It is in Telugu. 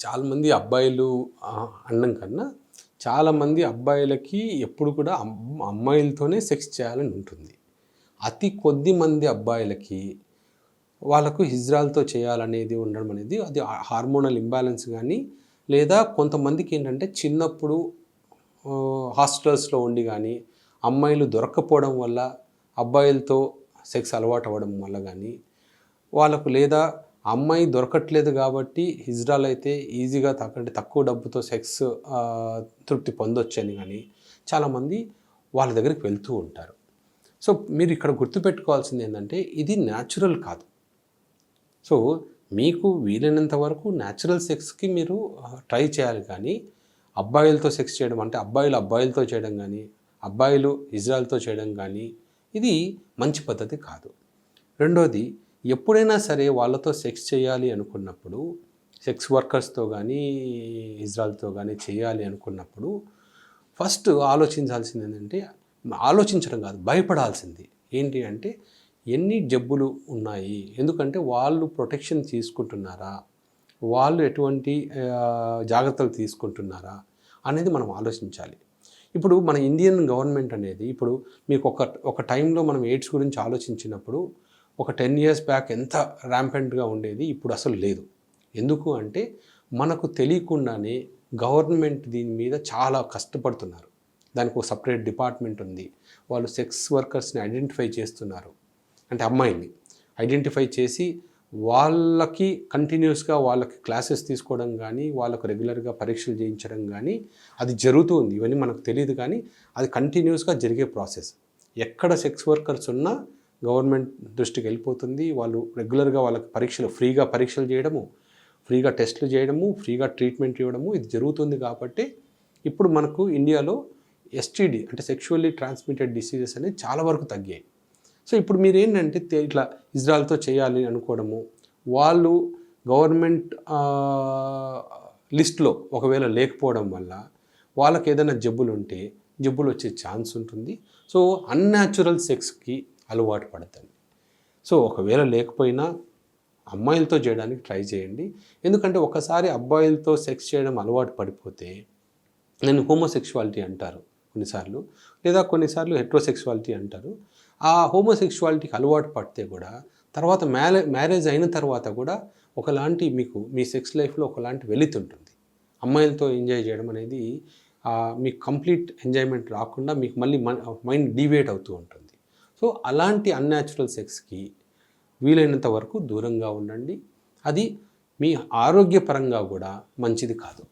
చాలామంది అబ్బాయిలు అన్నం కన్నా చాలామంది అబ్బాయిలకి ఎప్పుడు కూడా అమ్మాయిలతోనే సెక్స్ చేయాలని ఉంటుంది. అతి కొద్ది మంది అబ్బాయిలకి వాళ్ళకు హిజ్రాలతో చేయాలనేది ఉండడం అనేది అది హార్మోనల్ ఇంబ్యాలెన్స్ కానీ లేదా కొంతమందికి ఏంటంటే చిన్నప్పుడు హాస్టల్స్లో ఉండి కానీ అమ్మాయిలు దొరక్కపోవడం వల్ల అబ్బాయిలతో సెక్స్ అలవాటు అవ్వడం వల్ల కానీ వాళ్ళకు లేదా అమ్మాయి దొరకట్లేదు కాబట్టి హిజ్రాల్ అయితే ఈజీగా తగ్గ తక్కువ డబ్బుతో సెక్స్ తృప్తి పొందొచ్చు అని కానీ చాలామంది వాళ్ళ దగ్గరికి వెళ్తూ ఉంటారు. సో మీరు ఇక్కడ గుర్తుపెట్టుకోవాల్సింది ఏంటంటే ఇది న్యాచురల్ కాదు. సో మీకు వీలైనంత వరకు న్యాచురల్ సెక్స్కి మీరు ట్రై చేయాలి కానీ అబ్బాయిలతో సెక్స్ చేయడం అంటే అబ్బాయిలు అబ్బాయిలతో చేయడం కానీ అబ్బాయిలు ఇజ్రాయల్తో చేయడం కానీ ఇది మంచి పద్ధతి కాదు. రెండోది ఎప్పుడైనా సరే వాళ్ళతో సెక్స్ చేయాలి అనుకున్నప్పుడు సెక్స్ వర్కర్స్తో కానీ ఇజ్రాయల్తో కానీ చేయాలి అనుకున్నప్పుడు ఫస్ట్ ఆలోచించాల్సింది ఏంటంటే ఆలోచించడం కాదు భయపడాల్సింది. ఏంటి అంటే ఎన్ని జబ్బులు ఉన్నాయి? ఎందుకంటే వాళ్ళు ప్రొటెక్షన్ తీసుకుంటున్నారా? వాళ్ళు ఎటువంటి జాగ్రత్తలు తీసుకుంటున్నారా? అనేది మనం ఆలోచించాలి. ఇప్పుడు మన ఇండియన్ గవర్నమెంట్ అనేది ఇప్పుడు మీకు ఒక ఒక టైంలో మనం ఎయిడ్స్ గురించి ఆలోచించినప్పుడు ఒక టెన్ ఇయర్స్ బ్యాక్ ఎంత ర్యాంపెంట్గా ఉండేది ఇప్పుడు అసలు లేదు. ఎందుకు అంటే మనకు తెలియకుండానే గవర్నమెంట్ దీని మీద చాలా కష్టపడుతున్నారు. దానికి ఒక సపరేట్ డిపార్ట్మెంట్ ఉంది. వాళ్ళు సెక్స్ వర్కర్స్ని ఐడెంటిఫై చేస్తున్నారు. అంటే అమ్మాయిని ఐడెంటిఫై చేసి వాళ్ళకి కంటిన్యూస్గా వాళ్ళకి క్లాసెస్ తీసుకోవడం కానీ వాళ్ళకు రెగ్యులర్గా పరీక్షలు చేయించడం కానీ అది జరుగుతూ ఉంది. ఇవన్నీ మనకు తెలియదు కానీ అది కంటిన్యూస్గా జరిగే ప్రాసెస్ ఎక్కడ సెక్స్ వర్కర్స్ ఉన్నా గవర్నమెంట్ దృష్టికి వెళ్ళిపోతుంది. వాళ్ళు రెగ్యులర్గా వాళ్ళకి పరీక్షలు ఫ్రీగా పరీక్షలు చేయడము ఫ్రీగా టెస్టులు చేయడము ఫ్రీగా ట్రీట్మెంట్ ఇవ్వడము ఇది జరుగుతుంది కాబట్టి ఇప్పుడు మనకు ఇండియాలో ఎస్టీడీ అంటే సెక్షువల్లీ ట్రాన్స్మిటెడ్ డిసీజెస్ అనేవి చాలా వరకు తగ్గాయి. సో ఇప్పుడు మీరు ఏంటంటే ఇట్లా ఇజ్రాయల్తో చేయాలి అనుకోవడము వాళ్ళు గవర్నమెంట్ లిస్ట్లో ఒకవేళ లేకపోవడం వల్ల వాళ్ళకి ఏదైనా జబ్బులు ఉంటే జబ్బులు వచ్చే ఛాన్స్ ఉంటుంది. సో అన్యాచురల్ సెక్స్కి అలవాటు పడతాయి సో ఒకవేళ లేకపోయినా అమ్మాయిలతో చేయడానికి ట్రై చేయండి. ఎందుకంటే ఒకసారి అబ్బాయిలతో సెక్స్ చేయడం అలవాటు పడిపోతే నేను హోమోసెక్షువాలిటీ అంటారు కొన్నిసార్లు లేదా కొన్నిసార్లు హెట్రోసెక్షువాలిటీ అంటారు. ఆ హోమోసెక్షువాలిటీకి అలవాటు పడితే కూడా తర్వాత మ్యారే మ్యారేజ్ అయిన తర్వాత కూడా ఒకలాంటి మీకు మీ సెక్స్ లైఫ్లో ఒకలాంటి వెళుతుంటుంది అమ్మాయిలతో ఎంజాయ్ చేయడం అనేది మీకు కంప్లీట్ ఎంజాయ్మెంట్ రాకుండా మీకు మళ్ళీ మైండ్ డివేట్ అవుతూ ఉంటుంది. సో అలాంటి అన్యాచురల్ సెక్స్కి వీలైనంత వరకు దూరంగా ఉండండి. అది మీ ఆరోగ్యపరంగా కూడా మంచిది కాదు.